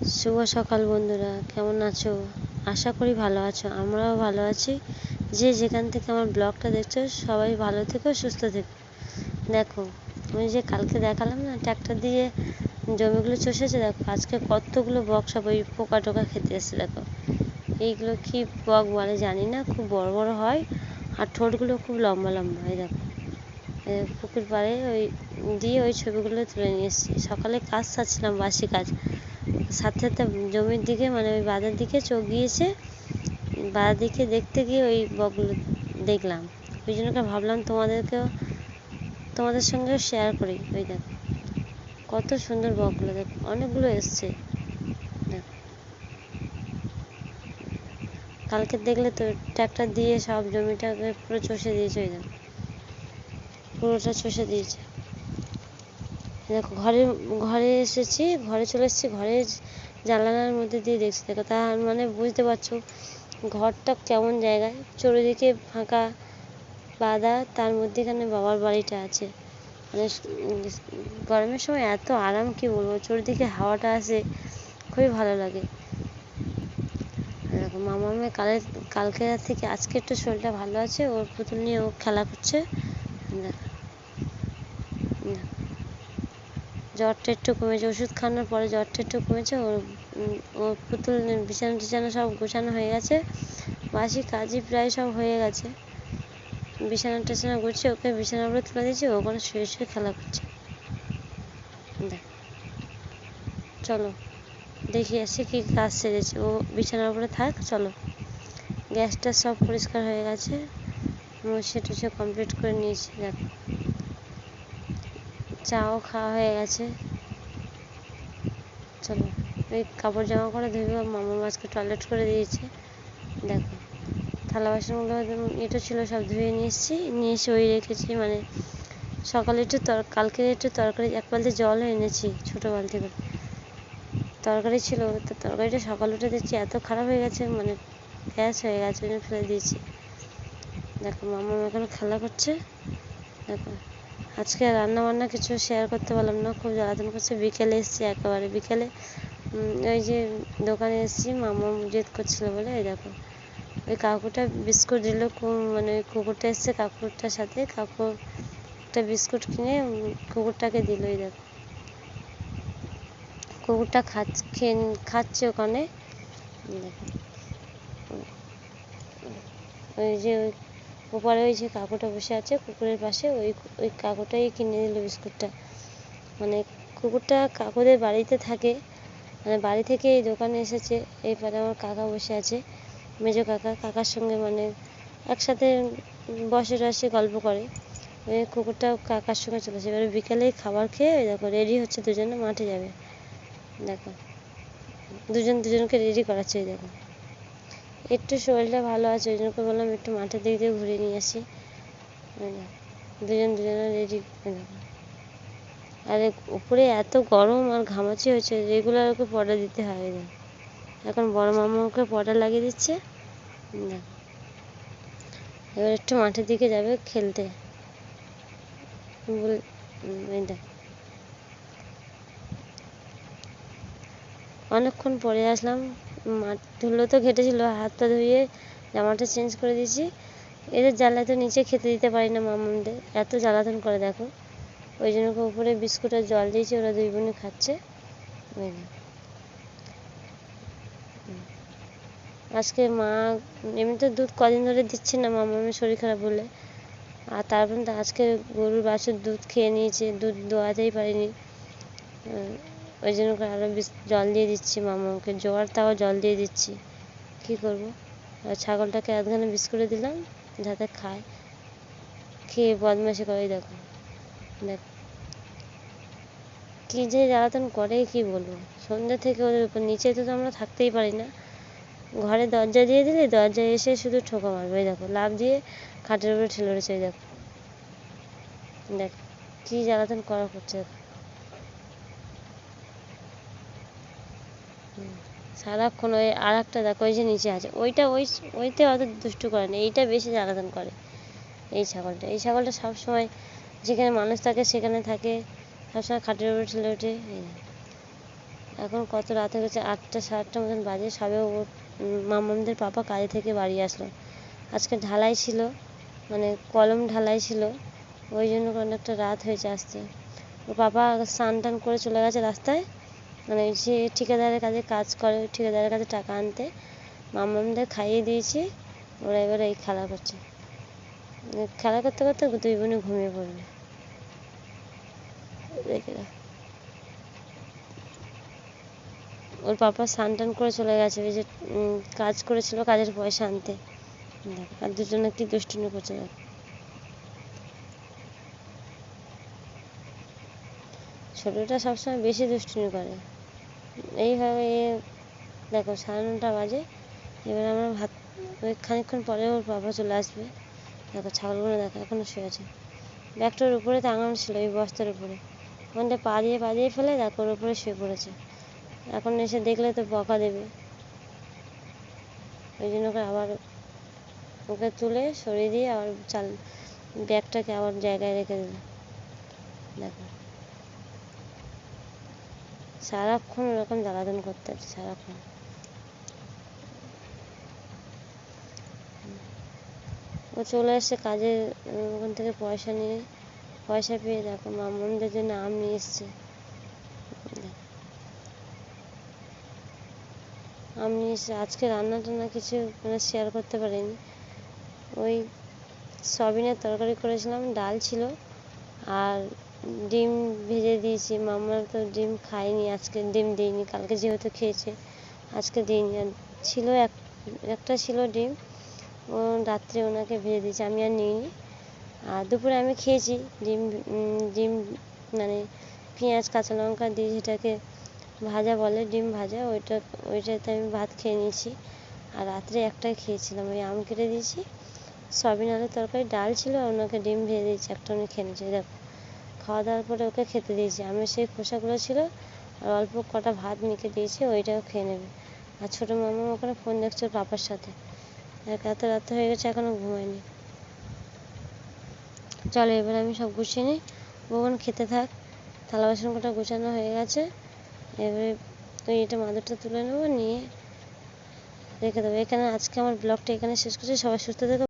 শুভ সকাল বন্ধুরা, কেমন আছো? আশা করি ভালো আছো, আমরাও ভালো আছি। যে যেখান থেকে আমার ব্লগটা দেখছ, সবাই ভালো থেকো, সুস্থ থেকো। দেখো, আমি যে কালকে দেখালাম না ট্র্যাক্টর দিয়ে জমিগুলো চষেছে, দেখো, আজকে কতগুলো বক সব ওই পোকা টোকা খেতে এসছে, দেখো। এইগুলো কি বক বলে জানি না, খুব বড় বড় হয়, আর ঠোঁটগুলো খুব লম্বা লম্বা হয়, দেখো। পুকুর পাড়ে ওই দিয়ে ওই ছবিগুলো তুলে নিয়ে এসেছি। সকালে কাজ সারছিলাম, বাসি কাজ। সাথে সাথে জমির দিকে মানে ওই বাঁধের দিকে চোখ গিয়েছে। বাঁধের দিকে দেখতে গিয়ে ওই বকগুলো দেখলাম। ওই জন্য ভাবলাম তোমাদেরকেও, তোমাদের সঙ্গেও শেয়ার করি। ওই দেখো, কত সুন্দর বকগুলো দেখো, অনেকগুলো এসছে। দেখো। কালকে দেখলে তো ট্র্যাক্টর দিয়ে সব জমিটাকে পুরো চষে দিয়েছে, ওই দেখো। পুরোটা চষে দিয়েছে। ঘরে ঘরে এসেছি, ঘরে চলে এসেছি, ঘরে জানালার মধ্যে দিয়ে দেখছি। দেখো তার মানে বুঝতে পারছ, ঘরটা কেমন জায়গায় চারিদিকে ফাঁকা বাঁধা তার মধ্যেখানে বাবার বাড়িটা আছে। মানে গরমের সময় এত আরাম, কি বলব? চারিদিকে হাওয়াটা আসে, খুবই ভালো লাগে। দেখো, মামা মেয়ে কালের, কালকে রাত থেকে আজকে একটু শরীরটা ভালো আছে, ওর পুতুল নিয়ে ও খেলা করছে। দেখো। জ্বরটা একটু কমেছে, ওষুধ খাওয়ানোর পরে জ্বরটা একটু কমেছে, ওর ওর পুতুল, বিছানা টিছানা সব গোছানো হয়ে গেছে বাসি কাজই প্রায় সব হয়ে গেছে। বিছানা টিছানা গুছিয়ে ওকে বিছানার উপরে তুলে দিয়েছি ওখানে শুয়ে শুয়ে খেলা করছে। চলো, দেখি আসি কি কাজ সেরেছে ও বিছানার উপরে থাক, চলো। গ্যাসটা সব পরিষ্কার হয়ে গেছে মুছে টুছে কমপ্লিট করে নিয়েছি, দেখো। চাও, খাওয়া হয়ে গেছে। চলো, এই কাপড় জামা করে ধুইব মামা মাছকে টয়লেট করে দিয়েছে। দেখো, থালা বাসনগুলো এঁটো ছিল সব ধুয়ে নিয়ে এসেছি, নিয়ে এসে ওই রেখেছি মানে সকালে একটু তর, কালকে একটু তরকারি, এক বালতি জলও এনেছি ছোটো বালতি করে। তরকারি ছিল, তো তরকারিটা সকাল উঠে দেখছি এত খারাপ হয়ে গেছে মানে গ্যাস হয়ে গেছে ওই ফেলে দিয়েছি। দেখো, মামা এখানে খেলা করছে। দেখো আজকে রান্না বান্না কিছু শেয়ার করতে পারলাম না, খুব জ্বালাতন করছে। বিকেলে এসেছি একেবারে, বিকেলে। ওই যে দোকানে এসেছি, মামা জেদ করছিল বলে, এই দেখো। ওই কাকুটা বিস্কুট দিল মানে কুকুরটা এসছে কাকুরটার সাথে, কাকু একটা বিস্কুট কিনে কুকুরটাকে দিল ওই দেখো। কুকুরটা খাচ্ছে খাচ্ছে ওখানে। দেখো। ওই যে ওপারে ওই যে কাকুটা বসে আছে, কুকুরের পাশে ওই ওই কাকুটাই কিনে দিল বিস্কুটটা। মানে কুকুরটা কাকুদের বাড়িতে থাকে মানে বাড়ি থেকে এই দোকানে এসেছে এই পারে আমার কাকা বসে আছে, মেজো কাকা, কাকার সঙ্গে মানে একসাথে বসে টসে গল্প করে। ওই কুকুরটা কাকার সঙ্গে চলেছে। এবারে বিকেলে খাবার খেয়ে দেখো রেডি হচ্ছে দুজনে, মাঠে যাবে। দেখো। দুজন দুজনকে রেডি করাচ্ছে দেখো। একটু শরীরটা ভালো আছে, ওই জন্য বললাম একটু মাঠের দিক দিয়ে ঘুরে নিয়ে আসি। দুজন দুজনে রেডি আর উপরে এত গরম আর ঘামাচি হয়েছে রেগুলার ওকে পর্দা দিতে হয় না এখন বড় মামা ওকে পর্দা লাগিয়ে দিচ্ছে এবার একটু মাঠের দিকে যাবে খেলতে। বল অনেকক্ষণ পরে আসলাম ধুলো তো, ঘেটেছিল, হাতটা ধুয়ে জামাটা চেঞ্জ করে দিয়েছি। এদের জ্বালায় তো নিচে খেতে দিতে পারি না মামাদের এত জ্বালাতন করে দেখো। ওই জন্য উপরে বিস্কুট আর জল দিয়েছি, ওরা দুই বোনে খাচ্ছে। আজকে মা এমনিতে দুধ কদিন ধরে দিচ্ছে না মামামের শরীর খারাপ বলে। আর তারপর আজকে গরুর বাছুর দুধ খেয়ে নিয়েছে, দুধ দোয়াতেই পারিনি। ওই জন্য করে আরও জল দিয়ে দিচ্ছি মামাকে। জ্বর তাও জল দিয়ে দিচ্ছি। কী করব? ছাগলটাকে আধখানে বিস্কুটে দিলাম, যাতে খায়। খেয়ে বদমাশি করে দেখো। দেখ। কী যে জ্বালাতন করে, কি বলব? সন্ধ্যা থেকে ওদের উপর, নিচে তো আমরা থাকতেই পারি না। ঘরে দরজা দিয়ে দিলে দরজায় এসে শুধু ঠোকা মারবে দেখো। লাভ দিয়ে খাটের উপরে ঠেলে রয়েছে দেখো। দেখ, কী জ্বালাতন করা করছে। দেখো সারাক্ষণ ওই আর একটা দেখো, ওই যে নিচে আছে। ওইটা ওই ওইতে অত দুষ্টু করে না, এইটা বেশি জ্বালাতন করে, এই ছাগলটা। এই ছাগলটা সবসময় যেখানে মানুষ থাকে সেখানে থাকে, সবসময় খাটের উপরে ঠেলে ওঠে এখন কত রাত হয়ে গেছে, আটটা সাড়ে আটটা মতন বাজে, সবে ও মামামদের পাপা কাজে থেকে বাড়ি আসলো। আজকে ঢালাই ছিল মানে কলম ঢালাই ছিল, ওই জন্য অনেকটা রাত হয়েছে আসতে ওর পাপা স্নান টান করে চলে গেছে রাস্তায় মানে সে ঠিকাদারের কাছে কাজ করে, ঠিকাদারের কাছে টাকা আনতে। মামামদের খাইয়ে দিয়েছি, ওরা এবারে এই খেলা করছে। খেলা করতে করতে দুই বোনে ঘুমিয়ে পড়বে। ওর পাপা স্নান টান করে চলে গেছে ওই যে কাজ করেছিল কাজের পয়সা আনতে। আর দুজনে কি দুষ্টুমি করছে ছোটোটা সবসময় বেশি দুষ্টুমি করে। এইভাবে দেখো সাড়ে নটা বাজে। এবার আমরা ভাত, ওই খানিকক্ষণ পরে ওর বাবা চলে আসবে। দেখো ছাগলগুলো দেখো, এখনও শুয়ে আছে। ব্যাগটার উপরে টাঙানো ছিল ওই বস্তার উপরে। ওখানটা পা দিয়ে পা দিয়ে ফেলে দেখো ওর উপরে শুয়ে পড়েছে। এখন এসে দেখলে তো বকা দেবে। ওই জন্য করে আবার ওকে তুলে সরিয়ে দিয়ে আবার চাল, ব্যাগটাকে আবার জায়গায় রেখে দিল দেখো। সারাক্ষণ ওরকম জ্বালাতন করতে আছে সারাক্ষণ। ও চলে এসছে কাজে ওখান থেকে পয়সা নিয়ে। পয়সা পেয়ে দেখো, মামনদের জন্য আম নিয়ে এসছে। আম আজকে রান্না টান্না কিছু মানে শেয়ার করতে পারিনি। ওই সয়াবিনের তরকারি করেছিলাম, ডাল ছিল আর ডিম ভেজে দিয়েছি। মামার তো ডিম খায়নি, আজকে ডিম দিইনি, কালকে যেহেতু খেয়েছে, আজকে দিইনি। আর ছিল এক, একটা ছিল ডিম, ও রাত্রে ওনাকে ভেজে দিয়েছি, আমি আর নিইনি। আর দুপুরে আমি খেয়েছি ডিম ডিম মানে পেঁয়াজ, কাঁচা লঙ্কা দিয়ে যেটাকে ভাজা বলে, ডিম ভাজা, ওইটা, ওইটাতে আমি ভাত খেয়ে নিয়েছি। আর রাত্রে একটাই খেয়েছিলাম, ওই আম কেটে দিয়েছি, সয়াবিন আলুর তরকারি, ডাল ছিল, আর ওনাকে ডিম ভেজে দিয়েছি, একটা উনি খেয়ে নিয়েছে, দেখো। খাওয়া দাওয়ার পরে ওকে খেতে দিয়েছি। আমি সেই খোসাগুলো ছিল, আর অল্প কটা ভাত মেখে দিয়েছি, ওইটাও খেয়ে নেবে। আর ছোটো মামা ওখানে ফোন দেখছে পাপার সাথে। এত রাত হয়ে গেছে এখনও ঘুমায়নি। চলো এবার আমি সব গুছিয়ে নিই। বোন খেতে থাক। থালা বাসন কটা গোছানো হয়ে গেছে। এবারে তুই এটা মাদুরটা তুলে নেব, নিয়ে রেখে দেবো। এখানে আজকে আমার ব্লগটা এখানে শেষ করছি। সবাই সুস্থ থেকো।